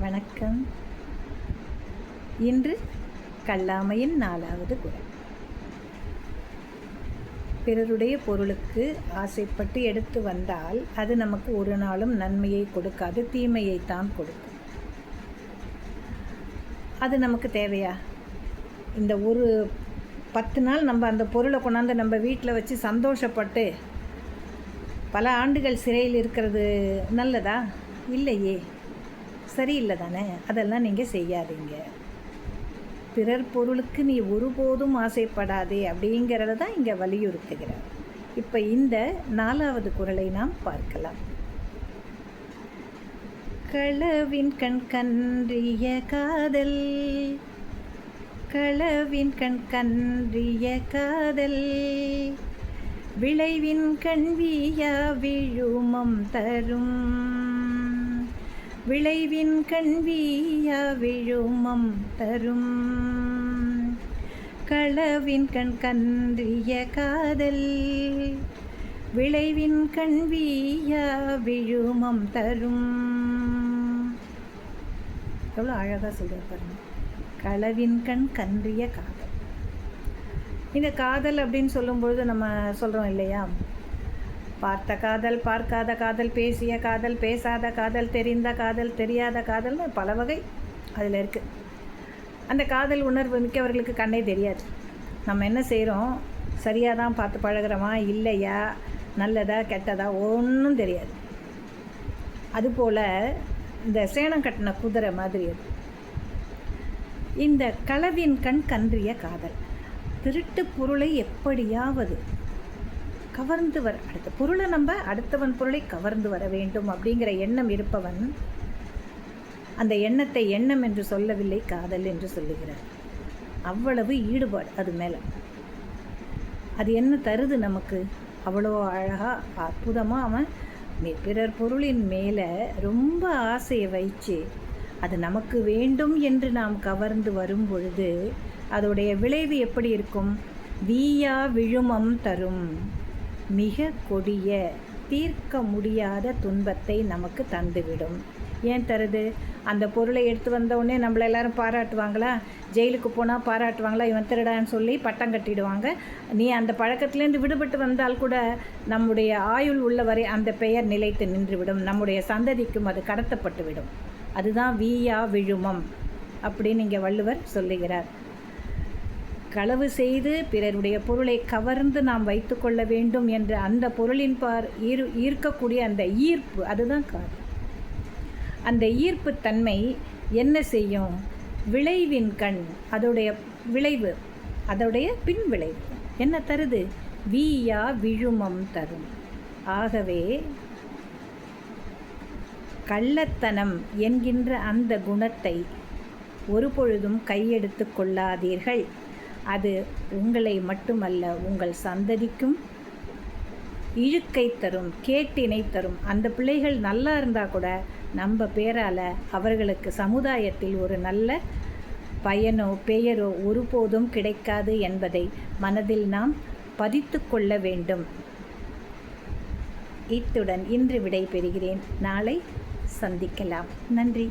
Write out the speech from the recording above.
வணக்கம். இன்று கல்லாமையின் நாலாவது குரல். பிறருடைய பொருளுக்கு ஆசைப்பட்டு எடுத்து வந்தால் அது நமக்கு ஒரு நாளும் நன்மையை கொடுக்காது தீமையைத்தான் கொடுக்கும். அது நமக்கு தேவையா? இந்த ஒரு பத்து நாள் நம்ம அந்த பொருளை கொண்டாந்து நம்ம வீட்டில் வச்சு சந்தோஷப்பட்டு பல ஆண்டுகள் சிறையில் இருக்கிறது நல்லதா? இல்லையே. சரியில்லை தானே அதெல்லாம் நீங்கள் செய்யாதீங்க. பிறர் பொருளுக்கு நீ ஒருபோதும் ஆசைப்படாதே அப்படிங்கிறத தான் இங்கே வலியுறுத்துகிறார். இப்போ இந்த நாலாவது குரலை நாம் பார்க்கலாம். களவின் கண் கன்றிய காதல். களவின் கண் கன்றிய காதல். விளைவின் கண்வியா விழுமம் தரும். விளைவின் கண்வீய விழுமம் தரும் களவின் கண் கன்றிய காதல். விளைவின் கண்வீய விழுமம் தரும் எவ்வளோ அழகாக சொல்கிறார் பாருங்க. களவின் கண் கன்றிய காதல். இந்த காதல் அப்படின்னு சொல்லும்பொழுது நம்ம சொல்கிறோம் இல்லையா? பார்த்த காதல் பார்க்காத காதல் பேசிய காதல் பேசாத காதல் தெரிந்த காதல் தெரியாத காதல்னு பல வகை அதில் இருக்குது அந்த காதல் உணர்வு மிக்கவர்களுக்கு கண்ணே தெரியாது. நம்ம என்ன செய்கிறோம் சரியாக தான் பார்த்து பழகிறோமா? இல்லையா? நல்லதா கெட்டதா? ஒன்றும் தெரியாது. அதுபோல் இந்த சேனம் கட்டின குதிரை மாதிரி அது. இந்த களவின் கண் கன்றிய காதல். திருட்டு பொருளை எப்படியாவது கவர்ந்து வர அடுத்த பொருளை நம்ம அடுத்தவன் பொருளை கவர்ந்து வர வேண்டும் அப்படிங்கிற எண்ணம் இருப்பவன் அந்த எண்ணத்தை எண்ணம் என்று சொல்லவில்லை காதல் என்று சொல்லுகிறார். அவ்வளவு ஈடுபாடு அது மேலே. அது என்ன தருது நமக்கு? அவ்வளோ அழகாக அற்புதமாக அவன் பிறர் பொருளின் மேலே ரொம்ப ஆசையை வைச்சு அது நமக்கு வேண்டும் என்று நாம் கவர்ந்து வரும் பொழுது அதோடைய விளைவு எப்படி இருக்கும்? வீயா விழுமம் தரும். மிக கொடிய தீர்க்க முடியாத துன்பத்தை நமக்கு தந்துவிடும். ஏன் தருது? அந்த பொருளை எடுத்து வந்தவுடனே நம்மளை எல்லாரும் பாராட்டுவாங்களா? ஜெயிலுக்கு போனால் பாராட்டுவாங்களா? இவன் திருடான்னு சொல்லி பட்டம் கட்டிடுவாங்க. நீ அந்த பழக்கத்துலேருந்து விடுபட்டு வந்தால் கூட நம்முடைய ஆயுள் உள்ளவரை அந்த பெயர் நிலைத்து நின்றுவிடும். நம்முடைய சந்ததிக்கும் அது கடத்தப்பட்டுவிடும். அதுதான் வீயா விழுமம் அப்படின்னு இங்கே வள்ளுவர் சொல்லுகிறார். களவு செய்து பிறருடைய பொருளை கவர்ந்து நாம் வைத்துக்கொள்ள வேண்டும் என்ற அந்த பொருளின் பார் ஈர் ஈர்க்கக்கூடிய அந்த ஈர்ப்பு அதுதான் காரணம் அந்த ஈர்ப்பு தன்மை என்ன செய்யும்? விளைவின் கண் அதோடைய விளைவு அதோடைய பின் விளைவு. என்ன தருது? வீயா விழுமம் தரும். ஆகவே கள்ளத்தனம் என்கின்ற அந்த குணத்தை ஒரு பொழுதும் கையெடுத்து கொள்ளாதீர்கள். அது உங்களை மட்டுமல்ல உங்கள் சந்ததிக்கும் இழுக்கை தரும் கேட்டினை தரும். அந்த பிள்ளைகள் நல்லா இருந்தால் கூட நம்ம பேரால் அவர்களுக்கு சமுதாயத்தில் ஒரு நல்ல பயனோ பெயரோ ஒருபோதும் கிடைக்காது என்பதை மனதில் நாம் பதித்து கொள்ள வேண்டும். இத்துடன் இன்று விடை பெறுகிறேன் நாளை சந்திக்கலாம். நன்றி.